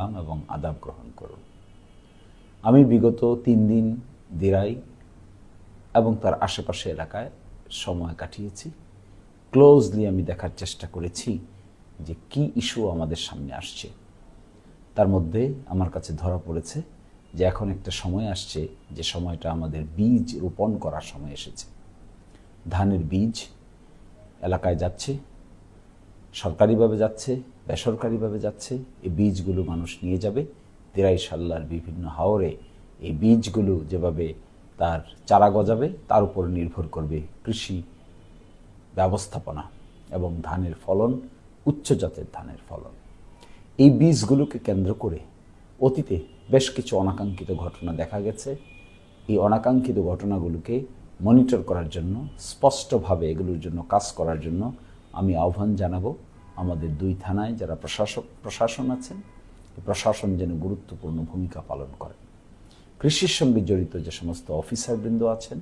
সালাম এবং আদাব গ্রহণ করুন আমি বিগত তিন দিন দিরাই এবং তার আশেপাশে এলাকায় সময় কাটিয়েছি। ক্লোজলি আমি দেখার চেষ্টা করেছি যে কি ইস্যু আমাদের সামনে আসছে। তার মধ্যে আমার কাছে ধরা পড়েছে যে এখন একটা সময় আসছে যে সময়টা আমাদের বীজ রোপণ করার সময় এসেছে। ধানের বীজ এলাকায় যাচ্ছে সরকারিভাবে যাচ্ছে, বেসরকারিভাবে যাচ্ছে, এই বীজগুলো মানুষ নিয়ে যাবে। তেরাই সাল্লার বিভিন্ন হাওরে এই বীজগুলো যেভাবে তার চারা গজাবে, তার উপর নির্ভর করবে কৃষি ব্যবস্থাপনা এবং ধানের ফলন, উচ্চ জাতের ধানের ফলন। এই বীজগুলোকে কেন্দ্র করে অতীতে বেশ কিছু অনাকাঙ্ক্ষিত ঘটনা দেখা গেছে। এই অনাকাঙ্ক্ষিত ঘটনাগুলোকে মনিটর করার জন্য, স্পষ্টভাবে এগুলোর জন্য, কাজ করার জন্য আমি আহ্বান জানাব আমাদের দুই থানায় যারা প্রশাসক, প্রশাসন আছেন প্রশাসন যেন গুরুত্বপূর্ণ ভূমিকা পালন করে। কৃষির সঙ্গে জড়িত যে সমস্ত অফিসারবৃন্দ আছেন,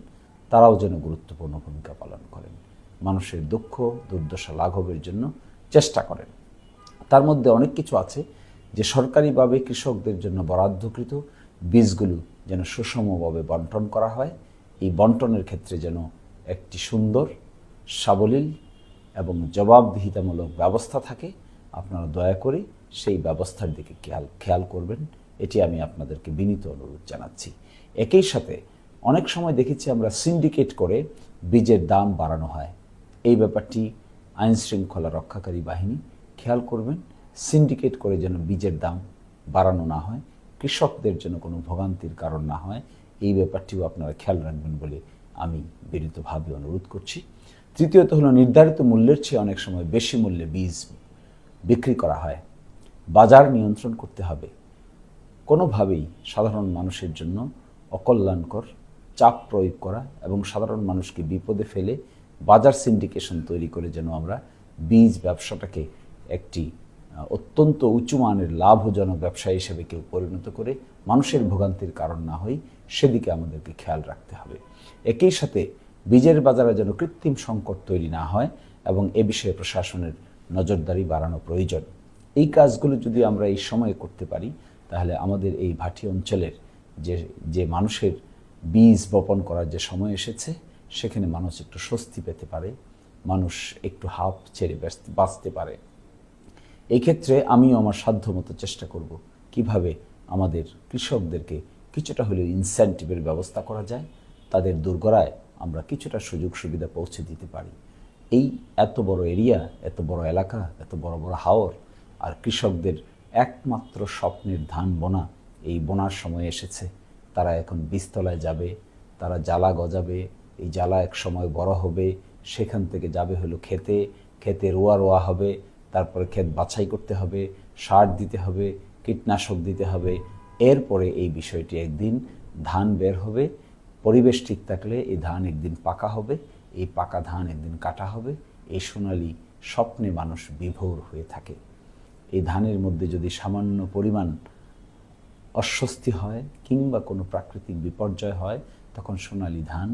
তারাও যেন গুরুত্বপূর্ণ ভূমিকা পালন করেন। মানুষের দুঃখ, দুর্দশা লাঘবের জন্য চেষ্টা করেন। তার মধ্যে অনেক কিছু আছে যে সরকারিভাবে কৃষকদের জন্য বরাদ্দকৃত বীজগুলো যেন সুষমভাবে বন্টন করা হয়। এই বন্টনের ক্ষেত্রে যেন একটি সুন্দর, সাবলীল এবং জবাবদিহিতামূলক ব্যবস্থা থাকে, আপনারা দয়া করে সেই ব্যবস্থার দিকে খেয়াল খেয়াল করবেন। এটি আমি আপনাদেরকে বিনীত অনুরোধ জানাচ্ছি। একই সাথে অনেক সময় দেখেছি আমরা সিন্ডিকেট করে বীজের দাম বাড়ানো হয়। এই ব্যাপারটি আইন শৃঙ্খলা রক্ষাকারী বাহিনী, খেয়াল করবেন সিন্ডিকেট করে যেন বীজের দাম বাড়ানো না হয়, কৃষকদের যেন কোনো ভোগান্তির কারণ না হয়, এই ব্যাপারটিও আপনারা খেয়াল রাখবেন বলে আমি বিনীতভাবে অনুরোধ করছি। তৃতীয়ত হলো নির্ধারিত মূল্যের চেয়ে অনেক সময় বেশি মূল্যে বীজ বিক্রি করা হয়। বাজার নিয়ন্ত্রণ করতে হবে। কোনোভাবেই সাধারণ মানুষের জন্য অকল্যাণকর চাপ প্রয়োগ করা এবং সাধারণ মানুষকে বিপদে ফেলে বাজার সিন্ডিকেশন তৈরি করে যেন আমরা বীজ ব্যবসাটাকে একটি অত্যন্ত উঁচু মানের লাভজনক ব্যবসা হিসেবে কেউ পরিণত করে মানুষের ভোগান্তির কারণ না হই সেদিকে আমাদেরকে খেয়াল রাখতে হবে। একই সাথে বীজের বাজারে যেন কৃত্রিম সংকট তৈরি না হয় এবং এ বিষয়ে প্রশাসনের নজরদারি বাড়ানো প্রয়োজন। এই কাজগুলো যদি আমরা এই সময়ে করতে পারি, তাহলে আমাদের এই ভাটি অঞ্চলের যে যে মানুষের বীজ বপন করার যে সময় এসেছে, সেখানে মানুষ একটু স্বস্তি পেতে পারে, মানুষ একটু হাফ ছেড়ে ব্যস্ত- বাঁচতে পারে। এই ক্ষেত্রে আমিও আমার সাধ্য মতো চেষ্টা করব কীভাবে আমাদের কৃষকদেরকে কিছুটা হলেও ইনসেন্টিভের ব্যবস্থা করা যায়, তাদের দুর্গরায় আমরা কিছুটা সুযোগ সুবিধা পৌঁছে দিতে পারি। এই এত বড় এরিয়া, এত বড় এলাকা, এত বড় বড় হাওর আর কৃষকদের একমাত্র স্বপ্নের ধান বোনা, এই বোনার সময় এসেছে। তারা এখন বীজতলায় যাবে, তারা জ্বালা গজাবে, এই জ্বালা এক সময় বড় হবে, সেখান থেকে যাবে হলো খেতে খেতে রোয়া রোয়া হবে, তারপরে ক্ষেত বাছাই করতে হবে, সার দিতে হবে, কীটনাশক দিতে হবে। এরপরে এই বিষয়টি একদিন ধান বের হবে পরিবেশ ঠিক থাকলে এই ধান একদিন পাকা হবে, এই পাকা ধান একদিন কাটা হবে এই সোনালি স্বপ্নে মানুষ বিভোর হয়ে থাকে। এই ধানের মধ্যে যদি সামান্য পরিমাণ অস্বস্তি হয় কিংবা কোনো প্রাকৃতিক বিপর্যয় হয়, তখন সোনালি ধান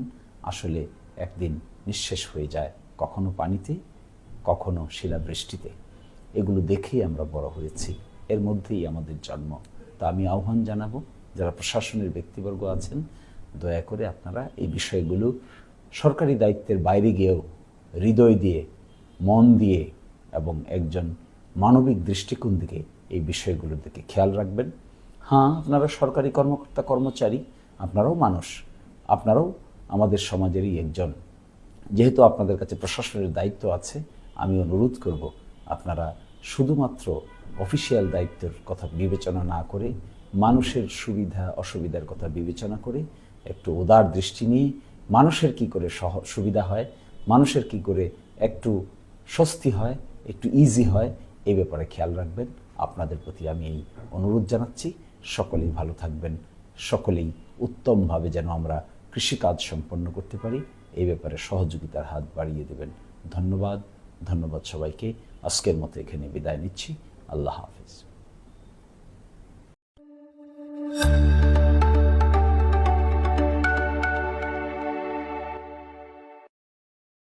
আসলে একদিন নিঃশেষ হয়ে যায় কখনো পানিতে, কখনো শিলাবৃষ্টিতে। এগুলো দেখেই আমরা বড় হয়েছি। এর মধ্যেই আমাদের জন্ম। তা আমি আহ্বান জানাব, যারা প্রশাসনের ব্যক্তিবর্গ আছেন দয়া করে আপনারা এই বিষয়গুলো সরকারি দায়িত্বের বাইরে গিয়েও হৃদয় দিয়ে, মন দিয়ে এবং একজন মানবিক দৃষ্টিকোণ থেকে এই বিষয়গুলোর দিকে খেয়াল রাখবেন। হ্যাঁ আপনারা সরকারি কর্মকর্তা, কর্মচারী, আপনারাও মানুষ, আপনারাও আমাদের সমাজেরই একজন। যেহেতু আপনাদের কাছে প্রশাসনের দায়িত্ব আছে, আমি অনুরোধ করব আপনারা শুধুমাত্র অফিসিয়াল দায়িত্বের কথা বিবেচনা না করে, মানুষের সুবিধা, অসুবিধার কথা বিবেচনা করে একটু উদার দৃষ্টি নিয়ে মানুষের কি করে সহ সুবিধা হয়? মানুষের কি করে একটু স্বস্তি হয়? একটু ইজি হয়? এই ব্যাপারে খেয়াল রাখবেন। আপনাদের প্রতি আমি এই অনুরোধ জানাচ্ছি। সকলেই ভালো থাকবেন। সকলেই উত্তমভাবে যেন আমরা কৃষিকাজ সম্পন্ন করতে পারি। এই ব্যাপারে সহযোগিতার হাত বাড়িয়ে দেবেন। ধন্যবাদ। ধন্যবাদ সবাইকে। আজকের মতো এখানে বিদায় নিচ্ছি। আল্লাহ হাফিজ।